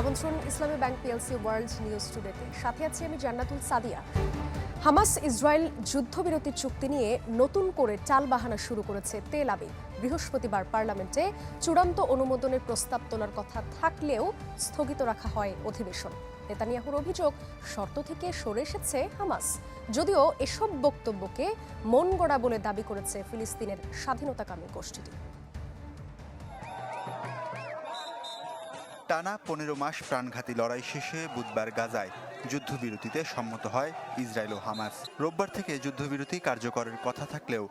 আমন্ত্রণ Islami bank PLC world news টুডেতে। সাথে আছি আমি জান্নাতুল সাদিয়া। হামাস ইসরায়েল যুদ্ধবিরতি চুক্তি নিয়ে নতুন করে টালবাহানা শুরু করেছে তেল আবিব। বৃহস্পতিবার পার্লামেন্টে চূড়ান্ত অনুমোদনের প্রস্তাব তোলার কথা থাকলেও স্থগিত রাখা হয় অধিবেশন। নেতানিয়াহুর অভিযোগ, শর্ত থেকে সরে এসেছে হামাস। যদিও এসব বক্তব্যকে মন গড়া বলে দাবি করেছে ফিলিস্তিনের স্বাধীনতাকামী গোষ্ঠীটি। টানা পনেরো মাস প্রাণঘাতী লড়াই শেষে বুধবার গাজায় যুদ্ধবিরতিতে সম্মত হয় ইসরায়েল ও হামাস। রোববার থেকে যুদ্ধবিরতি কার্যকরের কথা থাকলেও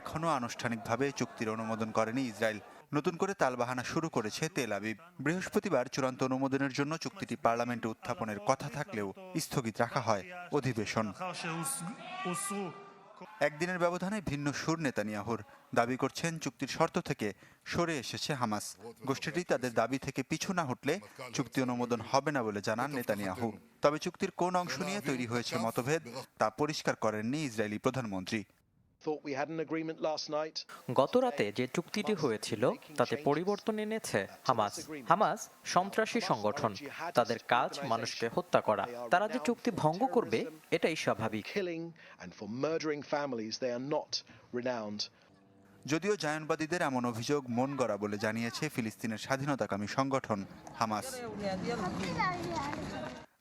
এখনও আনুষ্ঠানিকভাবে চুক্তির অনুমোদন করেনি ইসরায়েল। নতুন করে তালবাহানা শুরু করেছে তেল আবিব। বৃহস্পতিবার চূড়ান্ত অনুমোদনের জন্য চুক্তিটি পার্লামেন্টে উত্থাপনের কথা থাকলেও স্থগিত রাখা হয় অধিবেশন। একদিনের ব্যবধানে ভিন্ন সুর নেতানিয়াহুর। দাবি করছেন চুক্তির শর্ত থেকে সরে এসেছে হামাস। গোষ্ঠীটি তাদের দাবি থেকে পিছু না হটলে চুক্তি অনুমোদন হবে না বলে জানান নেতানিয়াহু। তবে চুক্তির কোন অংশ নিয়ে তৈরি হয়েছে মতভেদ তা পরিষ্কার করেননি ইসরায়েলি প্রধানমন্ত্রী। Thought we had an agreement last night. গত রাতে যে চুক্তিটি হয়েছিল তাতে পরিবর্তন এনেছে হামাস। হামাস সন্ত্রাসী সংগঠন। তাদের কাজ মানুষকে হত্যা করা। তারা যে চুক্তি ভঙ্গ করবে এটাই স্বাভাবিক। Killing and for murdering families, they are not যদিও জায়নবাদীদের এমন অভিযোগ মন গড়া বলে জানিয়েছে ফিলিস্তিনের স্বাধীনতাকামী সংগঠন হামাস।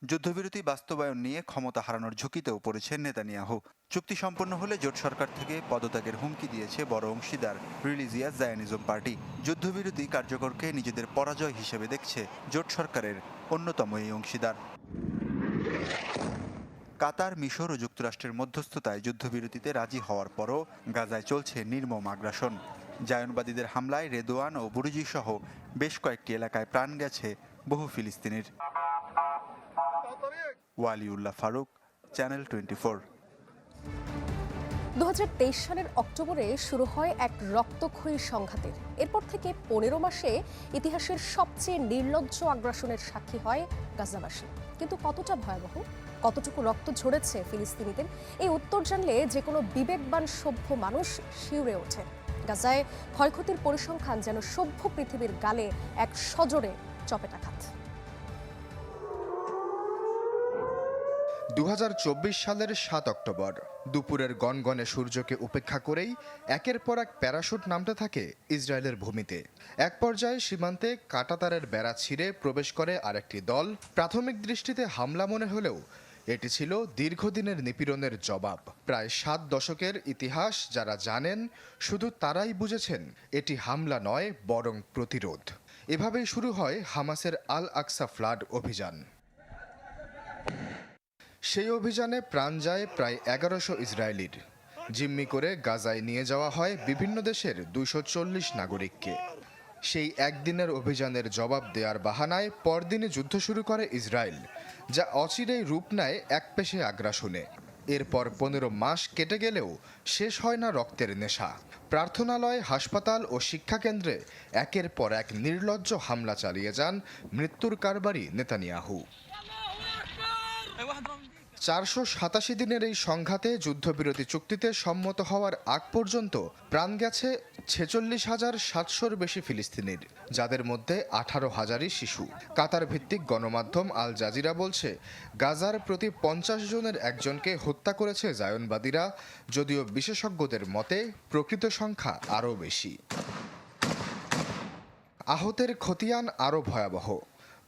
যুদ্ধবিরতি বাস্তবায়ন নিয়ে ক্ষমতা হারানোর ঝুঁকিতেও পড়েছেন নেতানিয়াহু। চুক্তি সম্পন্ন হলে জোট সরকার থেকে পদত্যাগের হুমকি দিয়েছে বড় অংশীদার রিলিজিয়াস জায়ানিজম পার্টি। যুদ্ধবিরতি কার্যকরকে নিজেদের পরাজয় হিসেবে দেখছে জোট সরকারের অন্যতম এই অংশীদার। কাতার, মিশর ও যুক্তরাষ্ট্রের মধ্যস্থতায় যুদ্ধবিরতিতে রাজি হওয়ার পরও গাজায় চলছে নির্মম আগ্রাসন। জায়নবাদীদের হামলায় রেদোয়ান ও বুরুজি সহ বেশ কয়েকটি এলাকায় প্রাণ গেছে বহু ফিলিস্তিনির। Waliullah Faruk channel twenty four দু সালের অক্টোবরে শুরু হয় এক রক্তক্ষয়ী সংঘাতের। এরপর থেকে পনেরো মাসে ইতিহাসের সবচেয়ে নির্লজ্জ আগ্রাসনের সাক্ষী হয় গাজাবাসী। কিন্তু কতটা ভয়াবহ, কতটুকু রক্ত ঝরেছে ফিলিস্তিনিদের, এই উত্তর জানলে যে কোনো বিবেকবান সভ্য মানুষ শিউরে ওঠে। গাজায় ক্ষয়ক্ষতির পরিসংখ্যান যেন সভ্য পৃথিবীর গালে এক সজোরে চপেটাঘাত। দু হাজার চব্বিশ সালের সাত অক্টোবর, দুপুরের গনগনে সূর্যকে উপেক্ষা করেই একের পর এক প্যারাশুট নামতে থাকে ইসরায়েলের ভূমিতে। এক পর্যায়ে সীমান্তে কাটাতারের বেড়া ছিঁড়ে প্রবেশ করে আরেকটি দল। প্রাথমিক দৃষ্টিতে হামলা মনে হলেও এটি ছিল দীর্ঘদিনের নিপীড়নের জবাব। প্রায় সাত দশকের ইতিহাস যারা জানেন, শুধু তারাই বুঝেছেন এটি হামলা নয়, বরং প্রতিরোধ। এভাবেই শুরু হয় হামাসের আল আকসা ফ্লাড অভিযান। সেই অভিযানে প্রাণ যায় প্রায় এগারোশো ইসরায়েলির। জিম্মি করে গাজায় নিয়ে যাওয়া হয় বিভিন্ন দেশের দুইশো চল্লিশ নাগরিককে। সেই একদিনের অভিযানের জবাব দেওয়ার বাহানায় পরদিনে যুদ্ধ শুরু করে ইসরায়েল, যা অচিরেই রূপ নেয় এক পেশে আগ্রাসনে। এরপর পনেরো মাস কেটে গেলেও শেষ হয় না রক্তের নেশা। প্রার্থনালয়, হাসপাতাল ও শিক্ষাকেন্দ্রে একের পর এক নির্লজ্জ হামলা চালিয়ে যান মৃত্যুর কারবারি নেতানিয়াহু। চারশো সাতাশি দিনের এই সংঘাতে যুদ্ধবিরতি চুক্তিতে সম্মত হওয়ার আগ পর্যন্ত প্রাণ গেছে ছেচল্লিশ হাজার সাতশোর বেশি ফিলিস্তিনির, যাদের মধ্যে আঠারো হাজারই শিশু। কাতার ভিত্তিক গণমাধ্যম আল জাজিরা বলছে, গাজার প্রতি পঞ্চাশ জনের একজনকে হত্যা করেছে জায়নবাদীরা, যদিও বিশেষজ্ঞদের মতে প্রকৃত সংখ্যা আরও বেশি। আহতের খতিয়ান আরও ভয়াবহ।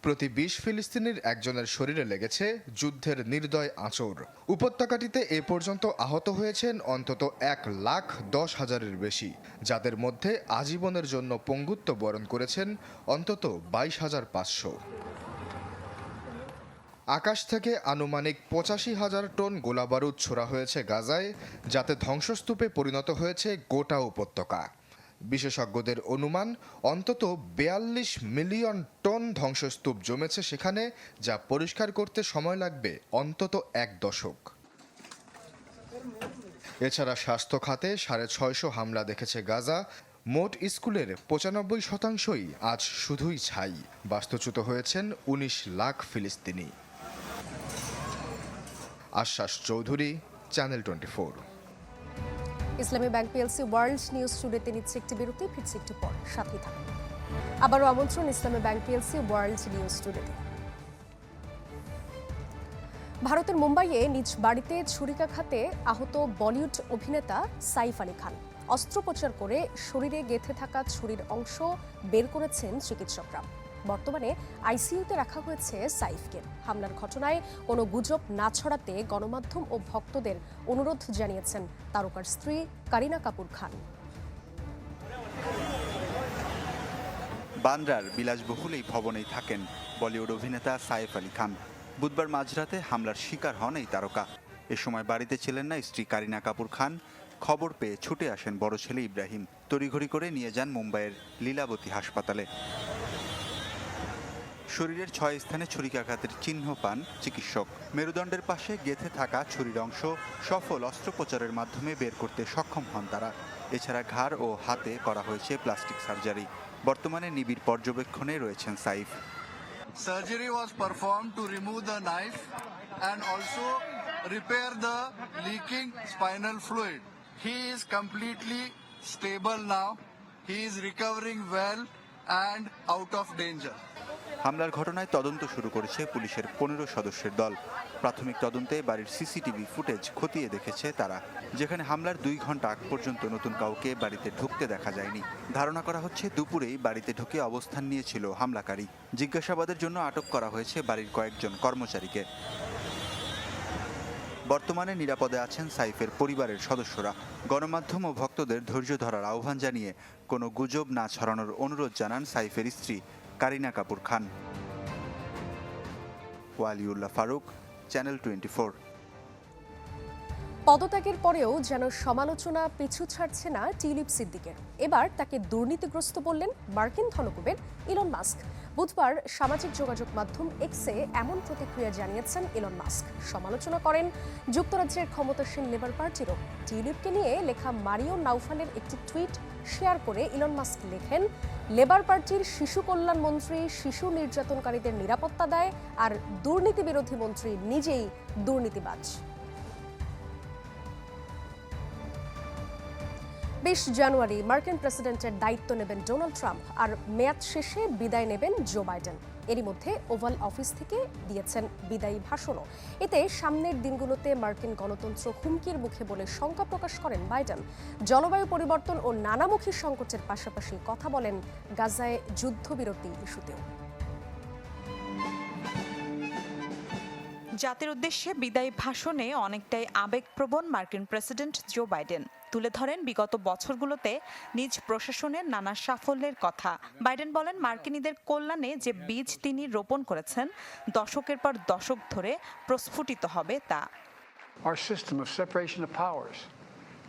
প্রতি বিশ ফিলিস্তিনির একজনের শরীরে লেগেছে যুদ্ধের নির্দয় আঁচড়। উপত্যকাটিতে এ পর্যন্ত আহত হয়েছেন অন্তত এক লাখ দশ হাজারের বেশি। যাদের মধ্যে আজীবনের জন্য পঙ্গুত্ব বরণ করেছেন অন্তত বাইশ হাজার পাঁচশো। আকাশ থেকে আনুমানিক পঁচাশি হাজার টন গোলাবারুদ ছোড়া হয়েছে গাজায়, যাতে ধ্বংসস্তূপে পরিণত হয়েছে গোটা উপত্যকা। বিশেষজ্ঞদের অনুমান, অন্তত বেয়াল্লিশ মিলিয়ন টন ধ্বংসস্তূপ জমেছে সেখানে, যা পরিষ্কার করতে সময় লাগবে অন্তত এক দশক। এছাড়া স্বাস্থ্য খাতে সাড়ে ছয়শো হামলা দেখেছে গাজা। মোট স্কুলের পঁচানব্বই শতাংশই আজ শুধুই ছাই। বাস্তুচ্যুত হয়েছেন উনিশ লাখ ফিলিস্তিনি। আশ্বাস Chowdhury, channel twenty Islami bank PLC world news টুডেতে নিচ্ছে একটি বিরতি, ফিরছে একটু পর। সাথে থাকুন। আবারও আমন্ত্রণ Islami bank PLC world news টুডেতে ভারতের মুম্বাইয়ে নিজ বাড়িতে ছুরিকাঘাতে আহত বলিউড অভিনেতা সাইফ আলী খান। অস্ত্রোপচার করে শরীরে গেঁথে থাকা ছুরির অংশ বের করেছেন চিকিৎসকরা। বর্তমানে আইসিইউতে রাখা হয়েছে সাইফকে। হামলার ঘটনায় কোনো গুজব না ছড়াতে গণমাধ্যম ও ভক্তদের অনুরোধ জানিয়েছেন তারকার স্ত্রী কারিনা কাপুর খান। বান্দ্রার বিলাসবহুল এই ভবনেই থাকেন বলিউড অভিনেতা সাইফ আলী খান। বুধবার মাঝরাতে হামলার শিকার হন এই তারকা। এ সময় বাড়িতে ছিলেন না স্ত্রী কারিনা কাপুর খান। খবর পেয়ে ছুটে আসেন বড় ছেলে ইব্রাহিম। তড়িঘড়ি করে নিয়ে যান মুম্বাইয়ের লীলাবতী হাসপাতালে। শরীরের ছয় স্থানে ছুরিকাঘাতের চিহ্ন পান চিকিৎসক। মেরুদণ্ডের পাশে গেথে থাকা ছুরির অংশ সফল অস্ত্রোপচারের মাধ্যমে বের করতে সক্ষম হন তারা। এছাড়া ঘাড় ও হাতে করা হয়েছে প্লাস্টিক সার্জারি। বর্তমানে নিবিড় পর্যবেক্ষণে রয়েছেন Saif. Surgery was performed to remove the knife and also repair the leaking spinal fluid he is completely stable now he is recovering well and out of danger হামলার ঘটনায় তদন্ত শুরু করেছে পুলিশের পনেরো সদস্যের দল। প্রাথমিক তদন্তে বাড়ির সিসিটিভি ফুটেজ খতিয়ে দেখেছে তারা, যেখানে হামলার দুই ঘণ্টা আগ পর্যন্ত নতুন কাউকে বাড়িতে ঢুকতে দেখা যায়নি। ধারণা করা হচ্ছে, দুপুরেই বাড়িতে ঢুকে অবস্থান নিয়েছিল হামলাকারী। জিজ্ঞাসাবাদের জন্য আটক করা হয়েছে বাড়ির কয়েকজন কর্মচারীকে। বর্তমানে নিরাপদে আছেন সাইফের পরিবারের সদস্যরা। গণমাধ্যম ও ভক্তদের ধৈর্য ধরার আহ্বান জানিয়ে কোনো গুজব না ছড়ানোর অনুরোধ জানান সাইফের স্ত্রী। কারিনা কাপুর খান ওয়ালিউল্লাহ ফারুক চ্যানেল টোয়েন্টি পদত্যাগের পরেও যেন সমালোচনা পিছু ছাড়ছে না টিউলিপ সিদ্দিকের। এবার তাকে দুর্নীতিগ্রস্ত বললেন মার্কিন ধনকুবের ইলন মাস্ক। বুধবার সামাজিক যোগাযোগ মাধ্যম এক্সে এমন প্রতিক্রিয়া জানিয়েছেন ইলন মাস্ক। সমালোচনা করেন যুক্তরাজ্যের ক্ষমতাসীন লেবার পার্টিরও টিউলিপকে নিয়ে লেখা মারিও নাউফালের একটি টুইট শেয়ার করে ইলন মাস্ক লেখেন লেবার পার্টির শিশু কল্যাণ মন্ত্রী, শিশু নির্যাতনকারীদের নিরাপত্তা দেয় আর দুর্নীতি বিরোধী মন্ত্রী নিজেই দুর্নীতিবাজ। বিশ জানুয়ারি মার্কিন প্রেসিডেন্টের দায়িত্ব নেবেন ডোনাল্ড ট্রাম্প আর মেয়াদ শেষে বিদায় নেবেন জো বাইডেন। এরই মধ্যে ওভাল অফিস থেকে দিয়েছেন বিদায়ী ভাষণও। এতে সামনের দিনগুলোতে মার্কিন গণতন্ত্র হুমকির মুখে বলে শঙ্কা প্রকাশ করেন বাইডেন। জলবায়ু পরিবর্তন ও নানামুখী সংকটের পাশাপাশি কথা বলেন গাজায় যুদ্ধবিরতি ইস্যুতেও। জাতির উদ্দেশ্যে বিদায়ী ভাষণে অনেকটাই আবেগপ্রবণ মার্কিন প্রেসিডেন্ট জো বাইডেন। তুলে ধরেন বিগত বছরগুলোতে নিজ প্রশাসনের নানা সাফল্যের কথা। বাইডেন বলেন মার্কিনীদের কল্যাণে যে বীজ তিনি রোপণ করেছেন দশকের পর দশক ধরে প্রস্ফুটিত হবে তা। Our system of separation of powers,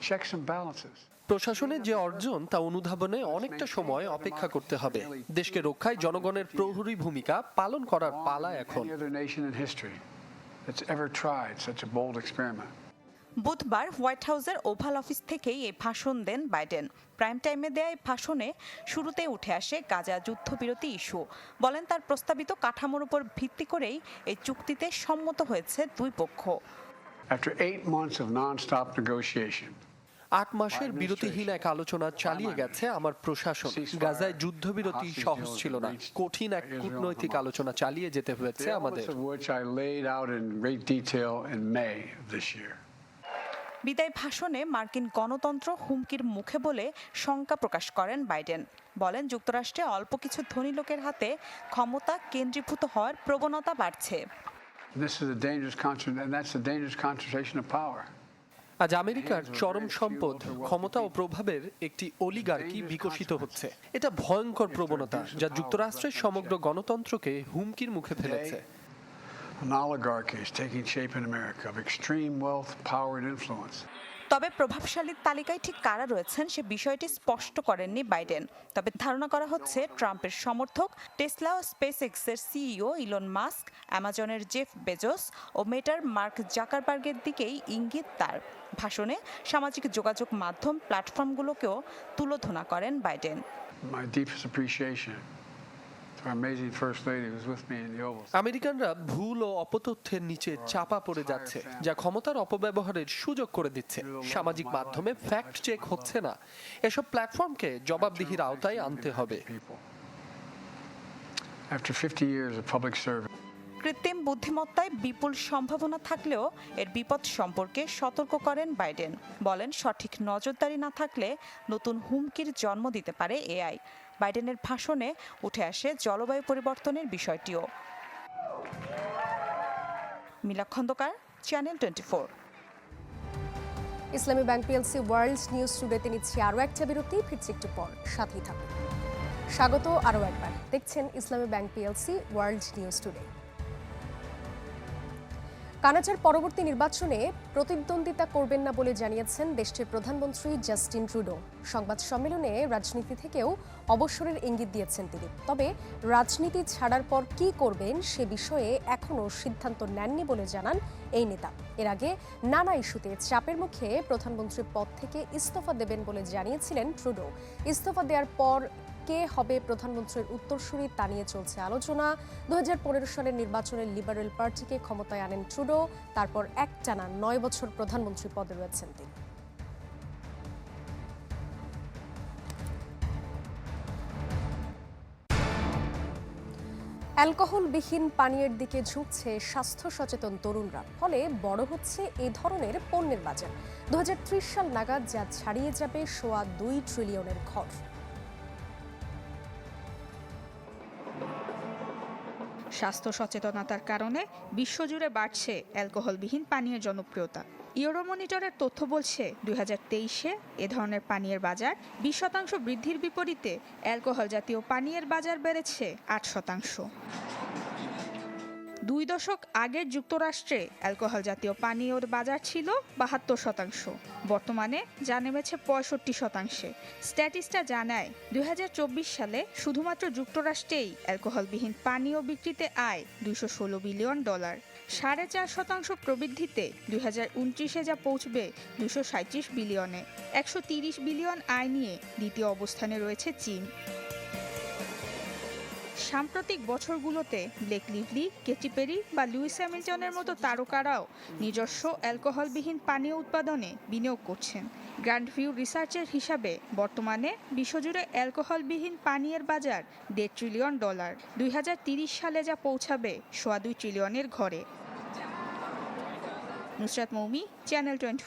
checks and balances. প্রশাসনের যে অর্জন তা অনুধাবনে অনেকটা সময় অপেক্ষা করতে হবে। দেশকে রক্ষায় জনগণের প্রহরী ভূমিকা পালন করার পালা এখন। That's ever tried such a bold experiment. বুধবার হোয়াইট হাউসের ওভাল অফিস থেকেই এই ভাষণ দেন বাইডেন। প্রাইম টাইমে দেয়া এই ভাষণে শুরুতে উঠে আসে গাজা যুদ্ধবিরতি ইস্যু। বলেন তার প্রস্তাবিত কাঠামোর উপর ভিত্তি করেই এই চুক্তিতে সম্মত হয়েছে দুই পক্ষ। After eight months of non-stop negotiation, আট মাসের বিরতিহীন এক আলোচনা চালিয়ে গেছে আমার প্রশাসন। গাজায় যুদ্ধবিরতি সহজ ছিল না। কঠিন এক কূটনৈতিক আলোচনা চালিয়ে যেতে হয়েছে আমাদের. বিদায় ভাষণে মার্কিন গণতন্ত্র হুমকির মুখে বলে শঙ্কা প্রকাশ করেন বাইডেন। বলেন যুক্তরাষ্ট্রে অল্প কিছু ধনী লোকের হাতে ক্ষমতা কেন্দ্রীভূত হওয়ার প্রবণতা বাড়ছে। This is a dangerous concentration, and that's a dangerous concentration of power. আজ আমেরিকার চরম সম্পদ ক্ষমতা ও প্রভাবের একটি অলিগার্কি বিকশিত হচ্ছে। এটা ভয়ঙ্কর প্রবণতা যা যুক্তরাষ্ট্রের সমগ্র গণতন্ত্রকে হুমকির মুখে ফেলেছে। An oligarchy is taking shape in America of extreme wealth, power, and influence. তবে প্রভাবশালীর তালিকায় ঠিক কারা রয়েছেন সে বিষয়টি স্পষ্ট করেননি বাইডেন। তবে ধারণা করা হচ্ছে ট্রাম্পের সমর্থক, টেসলা ও স্পেস এক্সের সিইও ইলন মাস্ক, অ্যামাজনের জেফ বেজোস ও মেটার মার্ক জাকারবার্গের দিকেই ইঙ্গিত তার। ভাষণে সামাজিক যোগাযোগ মাধ্যম প্ল্যাটফর্মগুলোকেও তুলোধনা করেন বাইডেন। My deepest appreciation আমেরিকানরা ভুল ও অপতথ্যের নিচে চাপা পড়ে যাচ্ছে যা ক্ষমতার অপব্যবহারের সুযোগ করে দিচ্ছে। সামাজিক মাধ্যমে ফ্যাক্ট চেক হচ্ছে না। এসব প্ল্যাটফর্মকে জবাবদিহির আওতায় আনতে হবে। people. After 50 years of public service, কৃত্রিম বুদ্ধিমত্তায় বিপুল সম্ভাবনা থাকলেও এর বিপদ সম্পর্কে সতর্ক করেন বাইডেন। বলেন সঠিক নজরদারি না থাকলে নতুন হুমকির জন্ম দিতে পারে এআই বাইডেনের ভাষণে উঠে আসে জলবায়ু পরিবর্তনের বিষয়টিও। Mila Khandakar channel twenty four Islami bank PLC world news টুডেতে নিচ্ছি আরও একটা বিরতি ফিরছি একটু পর। সাথেই থাকুন। স্বাগত আরও একবার। দেখছেন Islami bank PLC world news today কানাচার পরবর্তী নির্বাচনে প্রতিদ্বন্দ্বিতা করবেন না বলে জানিয়েছেন দেশটির প্রধানমন্ত্রী জাস্টিন ট্রুডো। সংবাদ সম্মেলনে রাজনীতি থেকেও অবসরের ইঙ্গিত দিয়েছেন তিনি। তবে রাজনীতি ছাড়ার পর কি করবেন সে বিষয়ে এখনও সিদ্ধান্ত নেননি বলে জানান এই নেতা। এর আগে নানা ইস্যুতে চাপের মুখে প্রধানমন্ত্রীর পদ থেকে ইস্তফা দেবেন বলে জানিয়েছিলেন ট্রুডো। ইস্তফা দেওয়ার পর কে হবে প্রধানমন্ত্রীর উত্তরসূরি তা নিয়ে চলছে আলোচনা। দু হাজার পনেরো সালের নির্বাচনে লিবারেল পার্টিকে ক্ষমতায় আনেন ট্রুডো তারপর একটানা নয় বছর প্রধানমন্ত্রী পদে রয়েছেন তিনি। অ্যালকোহলবিহীন পানীয়ের দিকে ঝুঁকছে স্বাস্থ্য সচেতন তরুণরা, ফলে বড় হচ্ছে এ ধরনের পণ্যের বাজার। দু হাজার ত্রিশ সাল নাগাদ যা ছাড়িয়ে যাবে সোয়া দুই ট্রিলিয়নের ঘর। স্বাস্থ্য সচেতনতার কারণে বিশ্বজুড়ে বাড়ছে অ্যালকোহলবিহীন পানীয় জনপ্রিয়তা। ইউরোমনিটরের তথ্য বলছে, দুই হাজার তেইশে এ ধরনের পানীয়ের বাজার বিশ শতাংশ বৃদ্ধির বিপরীতে অ্যালকোহল জাতীয় পানীয়ের বাজার বেড়েছে আট শতাংশ। দুই দশক আগের যুক্তরাষ্ট্রে অ্যালকোহল জাতীয় পানীয়র বাজার ছিল বাহাত্তর শতাংশ। বর্তমানে যা নেমেছে পঁয়ষট্টি শতাংশে। স্ট্যাটিস্টা জানায়, দুই হাজার চব্বিশ সালে শুধুমাত্র যুক্তরাষ্ট্রেই অ্যালকোহলবিহীন পানীয় বিক্রিতে আয় দুইশো ষোলো বিলিয়ন ডলার। সাড়ে চার শতাংশ প্রবৃদ্ধিতে দুই যা পৌঁছবে দুশো বিলিয়নে। একশো বিলিয়ন আয় নিয়ে দ্বিতীয় অবস্থানে রয়েছে চীন। সাম্প্রতিক বছরগুলোতে ব্লেক লিভলি, কেটি পেরি বা লুইস হ্যামিল্টনের মতো তারকারাও নিজস্ব অ্যালকোহলবিহীন পানীয় উৎপাদনে বিনিয়োগ করছেন। গ্র্যান্ড ভিউ রিসার্চের হিসাবে বর্তমানে বিশ্বজুড়ে অ্যালকোহলবিহীন পানীয়ের বাজার দেড় ট্রিলিয়ন ডলার। দুই সালে যা পৌঁছাবে, সোয়া দুই ট্রিলিয়নের ঘরে। Nusrat Moumi, channel twenty